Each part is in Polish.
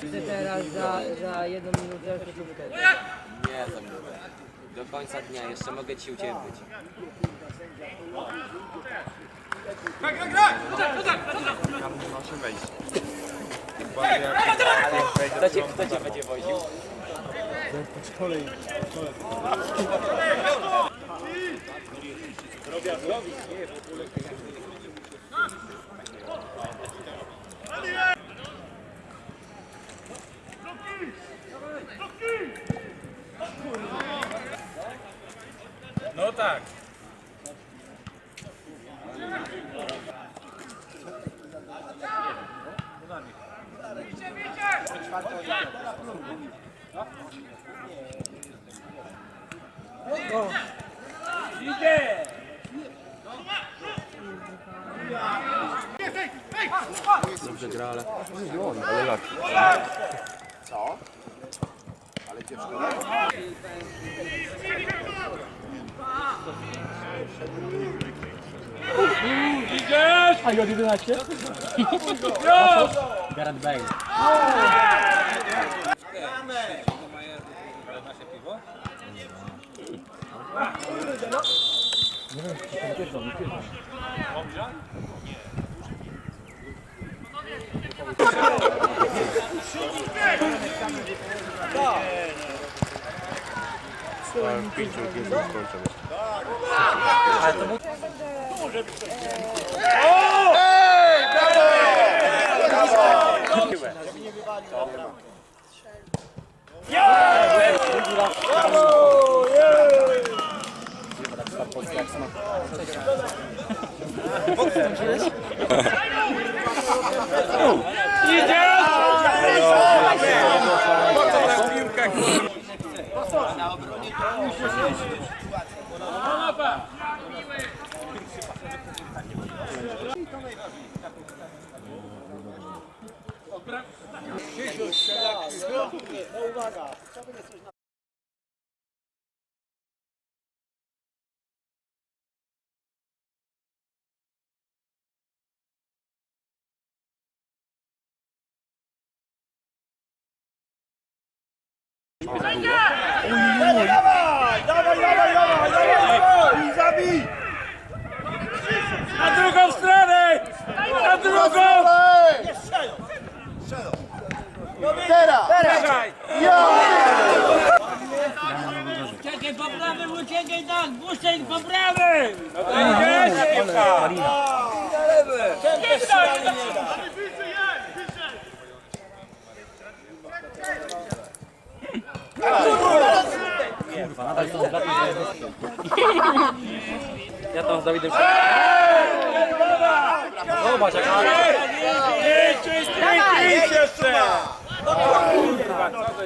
Ty teraz za, za jedną minutę szybkę. Nie, za minutę. Do końca dnia jeszcze mogę ci ucierpieć. Graj, graj, graj! Tam nie ma się wejść. Bardziej jak- ale Kto cię, to- kto cię będzie woził? Po kolei, po kolei. tak. Idzie! Dobrze gra, ale... Ale laki. Co? Ale dziewczyna... A Jod 11? Garant Bale. Nie wiem, czy to pierdol, nie pierdol. w pięciu gwiazd skończę. Ale to był... Eee... Gracias. Dawaj, dawaj, dawaj, dawaj, dawaj, dawaj, zabij! Na drugą stronę! Na drugą! Teraz! Teraz! Uciekaj po prawym, uciekaj tak! Buszeń po prawym! No to idzie, Szybka! Na lewy! Nadal są dla Ja tam z Dawidem się... Zobacz, jak ma...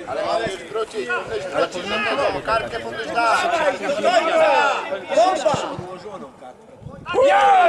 Ale mamy wrócić, ale powinno to nowo, kartkę podnieś dać. Dobra! Bomba! Ja!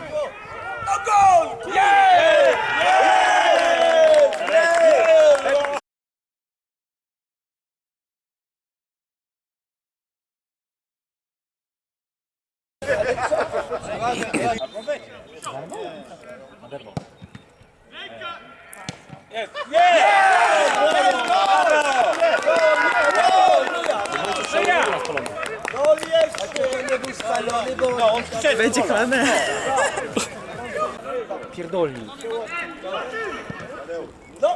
Będzie klamę. Pierdolni. No!